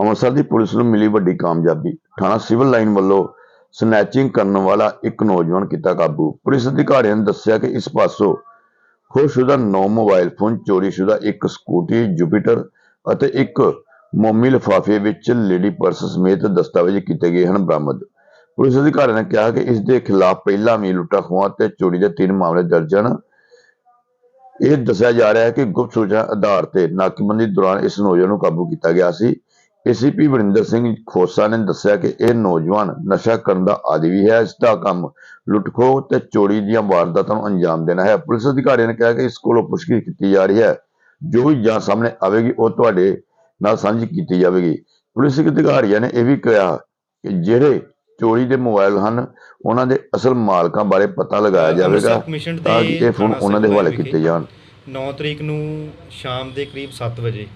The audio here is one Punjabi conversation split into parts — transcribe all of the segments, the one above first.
ਅੰਮ੍ਰਿਤਸਰ ਦੀ ਪੁਲਿਸ ਨੂੰ ਮਿਲੀ ਵੱਡੀ ਕਾਮਯਾਬੀ। ਥਾਣਾ ਸਿਵਲ ਲਾਈਨ ਵੱਲੋਂ ਸਨੈਚਿੰਗ ਕਰਨ ਵਾਲਾ ਇੱਕ ਨੌਜਵਾਨ ਕੀਤਾ ਕਾਬੂ। ਪੁਲਿਸ ਅਧਿਕਾਰੀਆਂ ਨੇ ਦੱਸਿਆ ਕਿ ਇਸ ਪਾਸੋਂ ਖੋਹਸ਼ੁਦਾ 9 ਮੋਬਾਈਲ ਫੋਨ, ਚੋਰੀਸ਼ੁਦਾ ਇੱਕ ਸਕੂਟੀ, ਜੁਪੀਟਰ ਅਤੇ ਇੱਕ ਮੋਮੀ ਲਿਫਾਫੇ ਵਿੱਚ ਲੇਡੀ ਪਰਸ ਸਮੇਤ ਦਸਤਾਵੇਜ਼ ਕੀਤੇ ਗਏ ਹਨ ਬਰਾਮਦ। ਪੁਲਿਸ ਅਧਿਕਾਰੀਆਂ ਨੇ ਕਿਹਾ ਕਿ ਇਸ ਦੇ ਖਿਲਾਫ ਪਹਿਲਾਂ ਵੀ ਲੁੱਟਾ ਖੋਹਾਂ ਤੇ ਚੋਰੀ ਦੇ ਤਿੰਨ ਮਾਮਲੇ ਦਰਜ ਹਨ। ਇਹ ਦੱਸਿਆ ਜਾ ਰਿਹਾ ਹੈ ਕਿ ਗੁਪਤ ਸੂਚਨਾ ਆਧਾਰ ਤੇ ਨਾਕੇਬੰਦੀ ਦੌਰਾਨ ਇਸ ਨੌਜਵਾਨ ਨੂੰ ਕਾਬੂ ਕੀਤਾ ਗਿਆ ਸੀ। ਏਸੀਪੀ ਵਰਿੰਦਰ ਸਿੰਘ ਖੋਸਾ ਨੇ ਦੱਸਿਆ ਕਿ ਇਹ ਨੌਜਵਾਨ ਨਸ਼ਾ ਕਰਨ ਦਾ ਆਦੀ ਵੀ ਹੈ। ਇਸ ਦਾ ਕੰਮ ਲੁੱਟਖੋ ਤੇ ਚੋਰੀ ਦੀਆਂ ਵਾਰਦਾਤਾਂ ਨੂੰ ਅੰਜਾਮ ਦੇਣਾ ਹੈ। ਪੁਲਿਸ ਅਧਿਕਾਰੀਆਂ ਨੇ ਕਿਹਾ ਕਿ ਇਸ ਕੋਲੋਂ ਪੁੱਛਗਿੱਛ ਕੀਤੀ ਜਾ ਰਹੀ ਹੈ। ਜੋ ਵੀ ਜਾਂ ਸਾਹਮਣੇ ਆਵੇਗੀ ਉਹ ਤੁਹਾਡੇ ਨਾਲ ਸਾਂਝੀ ਕੀਤੀ ਜਾਵੇਗੀ। ਪੁਲਿਸ ਅਧਿਕਾਰੀਆਂ ਨੇ ਇਹ ਵੀ ਕਿਹਾ ਕਿ ਜਿਹੜੇ ਚੋਰੀ ਦੇ ਮੋਬਾਈਲ ਹਨ ਉਹਨਾਂ ਦੇ ਅਸਲ ਮਾਲਕਾਂ ਬਾਰੇ ਪਤਾ ਲਗਾਇਆ ਜਾਵੇਗਾ ਤਾਂ ਕਿ ਇਹ ਫੋਨ ਉਹਨਾਂ ਦੇ ਹਵਾਲੇ ਕੀਤੇ ਜਾਣ। 9 ਤਰੀਕ ਨੂੰ ਸ਼ਾਮ ਦੇ ਕਰੀਬ 7 ਵਜੇ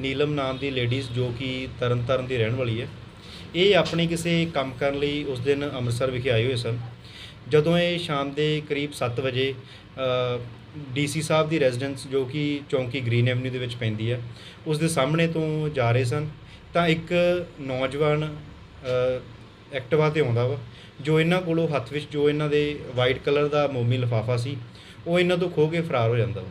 ਨੀਲਮ ਨਾਮ ਦੀ ਲੇਡੀਜ਼ ਜੋ ਕਿ ਤਰਨਤਾਰਨ ਦੀ ਰਹਿਣ ਵਾਲੀ ਹੈ। ਇਹ ਆਪਣੇ ਕਿਸੇ ਕੰਮ ਕਰਨ ਲਈ ਉਸ ਦਿਨ ਅੰਮ੍ਰਿਤਸਰ ਵਿਖੇ ਆਏ ਹੋਏ ਸਨ। ਜਦੋਂ ਇਹ ਸ਼ਾਮ ਦੇ ਕਰੀਬ 7 ਵਜੇ ਡੀਸੀ ਸਾਹਿਬ ਦੀ ਰੈਜ਼ੀਡੈਂਸ ਜੋ ਕਿ ਚੌਂਕੀ ਗ੍ਰੀਨ ਐਵਨਿਊ ਦੇ ਵਿੱਚ ਪੈਂਦੀ ਹੈ ਉਸ ਦੇ ਸਾਹਮਣੇ ਤੋਂ ਜਾ ਰਹੇ ਸਨ ਤਾਂ ਇੱਕ ਨੌਜਵਾਨ ਅ, ਐਕਟਿਵਾ ਤੇ ਆਉਂਦਾ ਵਾ ਜੋ ਇਹਨਾਂ ਕੋਲੋਂ ਹੱਥ ਵਿੱਚ ਜੋ ਇਹਨਾਂ ਦੇ ਵਾਈਟ ਕਲਰ ਦਾ ਮੋਮੀ ਲਿਫਾਫਾ ਸੀ ਉਹ ਇਹਨਾਂ ਤੋਂ ਖੋਹ ਕੇ ਫਰਾਰ ਹੋ ਜਾਂਦਾ ਵਾ।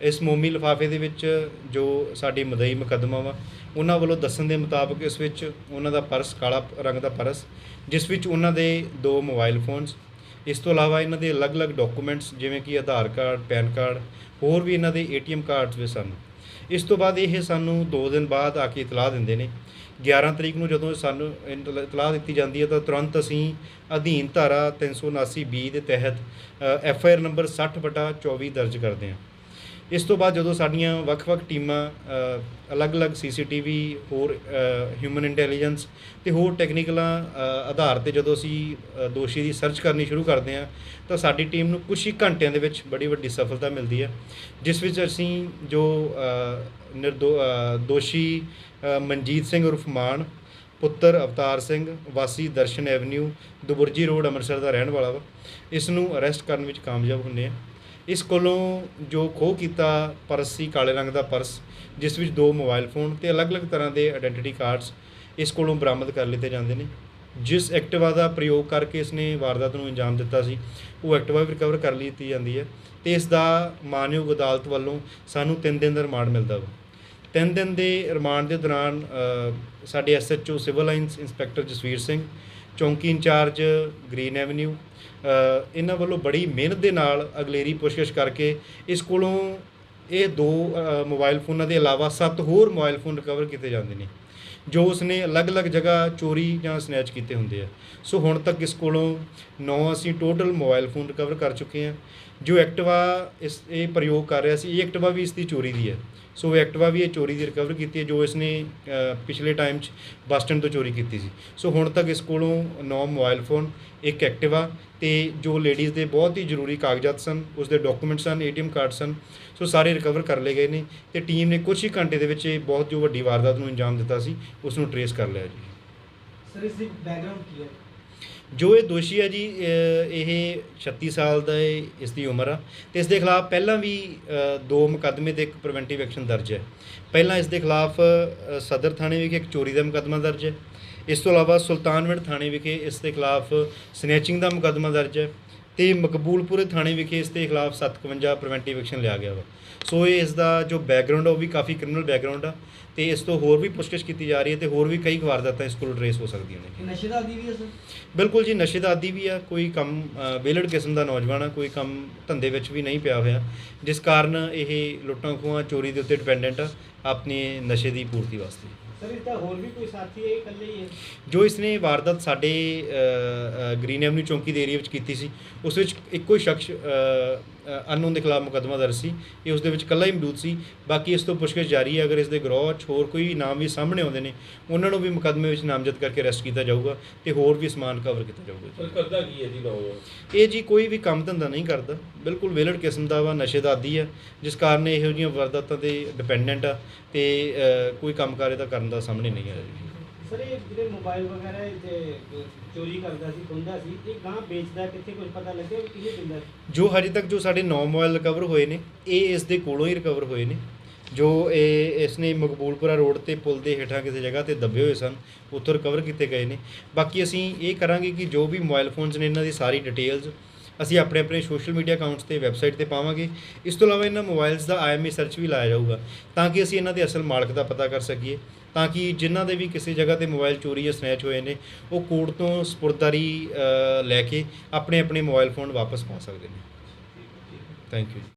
ਇਸ ਮੋਮੀ ਲਿਫਾਫੇ ਦੇ ਵਿੱਚ ਜੋ ਸਾਡੀ ਮਦਈ ਮੁਕੱਦਮਾ ਵਾ, ਉਹਨਾਂ ਵੱਲੋਂ ਦੱਸਣ ਦੇ ਮੁਤਾਬਕ ਇਸ ਵਿੱਚ ਉਹਨਾਂ ਦਾ ਪਰਸ ਕਾਲਾ ਰੰਗ ਦਾ ਪਰਸ, ਜਿਸ ਵਿੱਚ ਉਹਨਾਂ ਦੇ ਦੋ ਮੋਬਾਈਲ ਫੋਨਸ, ਇਸ ਤੋਂ ਇਲਾਵਾ ਇਹਨਾਂ ਦੇ ਅਲੱਗ-ਅਲੱਗ ਡਾਕੂਮੈਂਟਸ ਜਿਵੇਂ ਕਿ ਆਧਾਰ ਕਾਰਡ, ਪੈਨ ਕਾਰਡ, ਹੋਰ ਵੀ ਇਹਨਾਂ ਦੇ ਏਟੀਐਮ ਕਾਰਡਸ ਵੀ ਸਨ। ਇਸ ਤੋਂ ਬਾਅਦ ਇਹ ਸਾਨੂੰ 2 ਦਿਨ ਬਾਅਦ ਆ ਕੇ ਇਤਲਾਹ ਦਿੰਦੇ ਨੇ। 11 ਤਰੀਕ ਨੂੰ ਜਦੋਂ ਸਾਨੂੰ ਇਤਲਾਹ ਦਿੱਤੀ ਜਾਂਦੀ ਹੈ, ਤਾਂ ਤੁਰੰਤ ਅਸੀਂ ਅਧੀਨ ਧਾਰਾ 379 ਬੀ ਦੇ ਤਹਿਤ ਐਫ ਆਈ ਆਰ ਨੰਬਰ 60 ਬਟਾ 24 ਦਰਜ ਕਰਦੇ ਹਾਂ। ਇਸ ਤੋਂ ਬਾਅਦ ਜਦੋਂ ਸਾਡੀਆਂ ਵੱਖ-ਵੱਖ ਟੀਮਾਂ ਅ, ਅਲੱਗ-ਅਲੱਗ ਸੀਸੀਟੀਵੀ ਹੋਰ ਹਿਊਮਨ ਇੰਟੈਲੀਜੈਂਸ ਤੇ ਹੋਰ ਟੈਕਨੀਕਲਾਂ ਆਧਾਰ ਤੇ ਜਦੋਂ ਅਸੀਂ ਦੋਸ਼ੀ ਦੀ ਸਰਚ ਕਰਨੀ ਸ਼ੁਰੂ ਕਰਦੇ ਹਾਂ ਤਾਂ ਸਾਡੀ ਟੀਮ ਨੂੰ ਕੁਝ ਹੀ ਘੰਟਿਆਂ ਦੇ ਵਿੱਚ ਬੜੀ ਵੱਡੀ ਸਫਲਤਾ ਮਿਲਦੀ ਹੈ। ਜਿਸ ਵਿੱਚ ਅਸੀਂ ਜੋ ਨਿਰਦੋ ਦੋਸ਼ੀ ਮਨਜੀਤ ਸਿੰਘ ਉਰਫ ਮਾਨ ਪੁੱਤਰ ਅਵਤਾਰ ਸਿੰਘ ਵਾਸੀ ਦਰਸ਼ਨ ਐਵਨਿਊ ਦੁਬੁਰਜੀ ਰੋਡ ਅੰਮ੍ਰਿਤਸਰ ਦਾ ਰਹਿਣ ਵਾਲਾ ਵਾ ਇਸ ਨੂੰ ਅਰੈਸਟ ਕਰਨ ਵਿੱਚ ਕਾਮਯਾਬ ਹੁੰਦੇ ਆ ਇਸ ਕੋਲੋਂ ਜੋ ਖੋਹ ਕੀਤਾ ਪਰਸ ਸੀ ਕਾਲੇ ਰੰਗ ਦਾ ਪਰਸ ਜਿਸ ਵਿੱਚ ਦੋ ਮੋਬਾਈਲ ਫੋਨ ਤੇ ਅਲੱਗ-ਅਲੱਗ ਤਰ੍ਹਾਂ ਦੇ ਆਇਡੈਂਟੀਟੀ ਕਾਰਡਸ ਇਸ ਕੋਲੋਂ ਬਰਾਮਦ ਕਰ ਲਿੱਤੇ ਜਾਂਦੇ ਨੇ। ਜਿਸ ਐਕਟਿਵਾ ਦਾ ਪ੍ਰਯੋਗ ਕਰਕੇ ਇਸਨੇ ਵਾਰਦਾਤ ਨੂੰ ਅੰਜਾਮ ਦਿੱਤਾ ਸੀ ਉਹ ਐਕਟਿਵਾ ਵੀ ਰਿਕਵਰ ਕਰ ਲਈ ਜਾਂਦੀ ਹੈ ਤੇ ਇਸ ਦਾ ਮਾਨਯੋਗ ਅਦਾਲਤ ਵੱਲੋਂ ਸਾਨੂੰ 3 ਦਿਨ ਦਾ ਰਿਮਾਂਡ ਮਿਲਦਾ ਵਾ। ਤਿੰਨ ਦਿਨ ਦੇ ਰਿਮਾਂਡ ਦੇ ਦੌਰਾਨ ਅ, ਸਾਡੇ SHO civil lines inspector Jasvir Singh ਚੌਂਕੀ ਇੰਚਾਰਜ ਗ੍ਰੀਨ ਐਵਨਿਊ ਇਹਨਾਂ ਵੱਲੋਂ ਬੜੀ ਮਿਹਨਤ ਦੇ ਨਾਲ ਅਗਲੇਰੀ ਪੁੱਛਗਿੱਛ ਕਰਕੇ ਇਸ ਕੋਲੋਂ ਇਹ ਦੋ ਅ, ਮੋਬਾਈਲ ਫੋਨਾਂ ਦੇ ਇਲਾਵਾ ਸੱਤ ਹੋਰ ਮੋਬਾਈਲ ਫੋਨ ਰਿਕਵਰ ਕੀਤੇ ਜਾਂਦੇ ਨੇ ਜੋ ਉਸਨੇ ਅਲੱਗ-ਅਲੱਗ ਜਗ੍ਹਾ ਚੋਰੀ ਜਾਂ ਸਨੈਚ ਕੀਤੇ ਹੁੰਦੇ ਆ। ਸੋ ਹੁਣ ਤੱਕ ਇਸ ਕੋਲੋਂ 9 ਅਸੀਂ ਟੋਟਲ ਮੋਬਾਈਲ ਫੋਨ ਰਿਕਵਰ ਕਰ ਚੁੱਕੇ ਹਾਂ। ਜੋ ਐਕਟਿਵਾ ਇਸ, ਇਹ ਪ੍ਰਯੋਗ ਕਰ ਰਿਹਾ ਸੀ, ਇਹ ਐਕਟਿਵਾ ਵੀ ਇਸ ਦੀ ਚੋਰੀ ਦੀ ਹੈ। ਸੋ ਐਕਟਿਵਾ ਵੀ ਇਹ ਚੋਰੀ ਦੀ ਰਿਕਵਰ ਕੀਤੀ ਹੈ, ਜੋ ਇਸ ਨੇ ਪਿਛਲੇ ਟਾਈਮ 'ਚ ਬੱਸ ਸਟੈਂਡ ਤੋਂ ਚੋਰੀ ਕੀਤੀ ਸੀ। ਸੋ ਹੁਣ ਤੱਕ ਇਸ ਕੋਲੋਂ 9 ਮੋਬਾਈਲ ਫੋਨ ਇੱਕ ਐਕਟਿਵਾ ਤੇ ਜੋ ਲੇਡੀਜ਼ ਦੇ ਬਹੁਤ ਹੀ ਜ਼ਰੂਰੀ ਕਾਗਜ਼ਾਤ ਸਨ ਉਸ ਦੇ ਡਾਕੂਮੈਂਟ ਸਨ ਏਟੀਐਮ ਕਾਰਡ ਸਨ, ਸੋ ਸਾਰੇ ਰਿਕਵਰ ਕਰ ਲਏ ਗਏ ਨੇ ਤੇ ਟੀਮ ਨੇ ਕੁਝ ਹੀ ਘੰਟੇ ਦੇ ਵਿੱਚ ਇਹ ਬਹੁਤ ਜੋ ਵੱਡੀ ਵਾਰਦਾਤ ਨੂੰ ਅੰਜਾਮ ਦਿੱਤਾ ਸੀ ਉਸ ਨੂੰ ਟਰੇਸ ਕਰ ਲਿਆ ਜੀ। ਸਰ ਇਸ ਦੀ ਬੈਕਗ੍ਰਾਉਂਡ ਕੀ ਹੈ? ਜੋ ਇਹ ਦੋਸ਼ੀ ਹੈ ਜੀ ਇਹ 36 ਸਾਲ ਦਾ ਇਹ ਇਸ ਦੀ ਉਮਰ ਆ। ਤੇ ਇਸ ਦੇ ਖਿਲਾਫ ਪਹਿਲਾਂ ਵੀ ਦੋ ਮੁਕੱਦਮੇ ਤੇ ਇੱਕ ਪ੍ਰੀਵੈਂਟਿਵ ਐਕਸ਼ਨ ਦਰਜ ਹੈ। ਪਹਿਲਾਂ ਇਸ ਦੇ ਖਿਲਾਫ ਸਦਰ ਥਾਣੇ ਵਿਖੇ ਇੱਕ ਚੋਰੀ ਦਾ ਮੁਕੱਦਮਾ ਦਰਜ ਹੈ। ਇਸ ਤੋਂ ਇਲਾਵਾ ਸੁਲਤਾਨਵਿੰਡ ਥਾਣੇ ਵਿਖੇ ਇਸ ਦੇ ਖਿਲਾਫ ਸਨੈਚਿੰਗ ਦਾ ਮੁਕੱਦਮਾ ਦਰਜ ਹੈ। ਤੇ ਮਕਬੂਲਪੁਰੇ ਥਾਣੇ ਵਿਖੇ ਇਸ ਦੇ ਖਿਲਾਫ 57 ਪ੍ਰੀਵੈਂਟਿਵ ਐਕਸ਼ਨ ਲਿਆ ਗਿਆ ਵਾ। ਸੋ ਇਹ ਇਸ ਦਾ ਜੋ ਬੈਕਗ੍ਰਾਉਂਡ ਆ ਉਹ ਵੀ ਕਾਫੀ ਕ੍ਰਿਮੀਨਲ ਬੈਕਗ੍ਰਾਉਂਡ ਆ ਤੇ ਇਸ ਤੋਂ ਹੋਰ ਵੀ ਪੁੱਛਗਿੱਛ ਕੀਤੀ ਜਾ ਰਹੀ ਹੈ ਤੇ ਹੋਰ ਵੀ ਕਈ ਵਾਰਦਾਤਾਂ ਇਸ ਕੋਲ ਟਰੇਸ ਹੋ ਸਕਦੀਆਂ ਨੇ। ਨਸ਼ੇ ਦਾ ਆਦੀ ਵੀ ਹੈ ਸਰ? ਬਿਲਕੁਲ ਜੀ ਨਸ਼ੇ ਦਾ ਆਦੀ ਵੀ ਆ ਕੋਈ ਕੰਮ ਵਿਹਲੜ ਕਿਸਮ ਦਾ ਨੌਜਵਾਨ ਆ ਕੋਈ ਕੰਮ ਧੰਦੇ ਵਿੱਚ ਵੀ ਨਹੀਂ ਪਿਆ ਹੋਇਆ ਜਿਸ ਕਾਰਨ ਇਹ ਲੁੱਟਾਂ ਖੋਹਾਂ ਚੋਰੀ ਦੇ ਉੱਤੇ ਡਿਪੈਂਡੈਂਟ ਆ ਆਪਣੇ ਨਸ਼ੇ ਦੀ ਪੂਰਤੀ ਵਾਸਤੇ। ਸਰ, ਇਸ ਦਾ ਹੋਰ ਵੀ ਕੋਈ ਸਾਥੀ ਹੈ, ਇਹ ਇਕੱਲੇ ਹੀ ਹੈ? ਜੋ ਇਸਨੇ ਵਾਰਦਾਤ ਸਾਡੇ ਗ੍ਰੀਨ ਐਵਨਿਊ ਚੌਂਕੀ ਦੇ ਏਰੀਆ ਵਿੱਚ ਕੀਤੀ ਸੀ, ਉਸ ਵਿੱਚ ਇੱਕੋ ਹੀ ਸ਼ਖਸ ਅਨਨੋਨ ਦੇ ਖਿਲਾਫ ਮੁਕੱਦਮਾ ਦਰਜ ਸੀ। ਇਹ ਉਸ ਦੇ ਵਿੱਚ ਇਕੱਲਾ ਹੀ ਮੌਜੂਦ ਸੀ। ਬਾਕੀ ਇਸ ਤੋਂ ਪੁੱਛਗਿੱਛ ਜਾਰੀ ਹੈ। ਅਗਰ ਇਸ ਦੇ ਗਰੋਹ 'ਚ ਹੋਰ ਕੋਈ ਨਾਮ ਵੀ ਸਾਹਮਣੇ ਆਉਂਦੇ ਨੇ ਉਹਨਾਂ ਨੂੰ ਵੀ ਮੁਕੱਦਮੇ ਵਿੱਚ ਨਾਮਜ਼ਦ ਕਰਕੇ ਅਰੈਸਟ ਕੀਤਾ ਜਾਊਗਾ ਤੇ ਹੋਰ ਵੀ ਸਮਾਨ ਕਵਰ ਕੀਤਾ ਜਾਊਗਾ ਕਰਦਾ ਕੀ ਹੈ ਜੀ ਨੌਜਵਾਨ? ਇਹ ਜੀ ਕੋਈ ਵੀ ਕੰਮ ਧੰਦਾ ਨਹੀਂ ਕਰਦਾ। ਬਿਲਕੁਲ ਵਿਹਲੜ ਕਿਸਮ ਦਾ ਵਾ ਨਸ਼ੇ ਦਾ ਆਦੀ ਹੈ ਜਿਸ ਕਾਰਨ ਇਹ ਜਿਹੀਆਂ ਵਾਰਦਾਤਾਂ ਤੇ ਡਿਪੈਂਡੈਂਟ ਆ ਤੇ ਕੋਈ ਕੰਮ ਕਾਰ ਇਹਦਾ ਕਰਨ ਦਾ ਸਾਹਮਣੇ ਨਹੀਂ ਆ ਰਿਹਾ ਜੀ। ਸਰ, ਇਹ ਜਿਹੜੇ ਮੋਬਾਈਲ ਵਗੈਰਾ ਇਹ ਚੋਰੀ ਕਰਦਾ ਸੀ, ਖੁੰਦਾ ਸੀ, ਇਹ ਗਾਂ ਵੇਚਦਾ, ਕਿੱਥੇ ਕੁਝ ਪਤਾ ਲੱਗਿਆ ਵੀ ਕਿਹਨੇ ਦਿੰਦਾ ਜੋ ਹਜੇ ਤੱਕ ਜੋ ਸਾਡੇ 9 ਮੋਬਾਈਲ ਰਿਕਵਰ ਹੋਏ ਨੇ, ਇਹ ਇਸ ਦੇ ਕੋਲੋਂ ਹੀ ਰਿਕਵਰ ਹੋਏ ਨੇ। ਜੋ ਇਹ ਇਸ ਨੇ ਮਕਬੂਲਪੁਰਾ ਰੋਡ ਤੇ ਪੁਲ ਦੇ ਹੇਠਾਂ ਕਿਸੇ ਜਗ੍ਹਾ ਤੇ ਦੱਬੇ ਹੋਏ ਸਨ, ਉੱਥੋਂ ਰਿਕਵਰ ਕੀਤੇ ਗਏ ਨੇ। ਬਾਕੀ ਅਸੀਂ ਇਹ ਕਰਾਂਗੇ ਕਿ ਜੋ ਵੀ ਮੋਬਾਈਲ ਫੋਨਸ ਨੇ ਇਹਨਾਂ ਦੀ ਸਾਰੀ ਡਿਟੇਲਸ ਅਸੀਂ ਆਪਣੇ ਆਪਣੇ ਸੋਸ਼ਲ ਮੀਡੀਆ ਅਕਾਊਂਟਸ ਤੇ ਵੈਬਸਾਈਟ ਤੇ ਪਾਵਾਂਗੇ। ਇਸ ਤੋਂ ਇਲਾਵਾ ਇਹਨਾਂ ਮੋਬਾਈਲਸ ਦਾ ਆਈਐਮਈ ਸਰਚ ਵੀ ਲਾਇਆ ਜਾਊਗਾ, ਤਾਂ ਕਿ ਅਸੀਂ ਇਹਨਾਂ ਦੇ ਅਸਲ ਮਾਲਕ ਦਾ ਪਤਾ ਕਰ ਸਕੀਏ। ਤਾਂ ਕਿ ਜਿਨ੍ਹਾਂ ਦੇ ਵੀ ਕਿਸੇ ਜਗ੍ਹਾ ਤੇ ਮੋਬਾਈਲ ਚੋਰੀ ਜਾਂ ਸਨੈਚ ਹੋਏ ਨੇ, ਉਹ ਕੋਰਟ ਤੋਂ ਸਪੁਰਦਾਰੀ ਲੈ ਕੇ ਆਪਣੇ ਆਪਣੇ ਮੋਬਾਈਲ ਫੋਨ ਵਾਪਸ ਪਾ ਸਕਦੇ ਨੇ। Thank you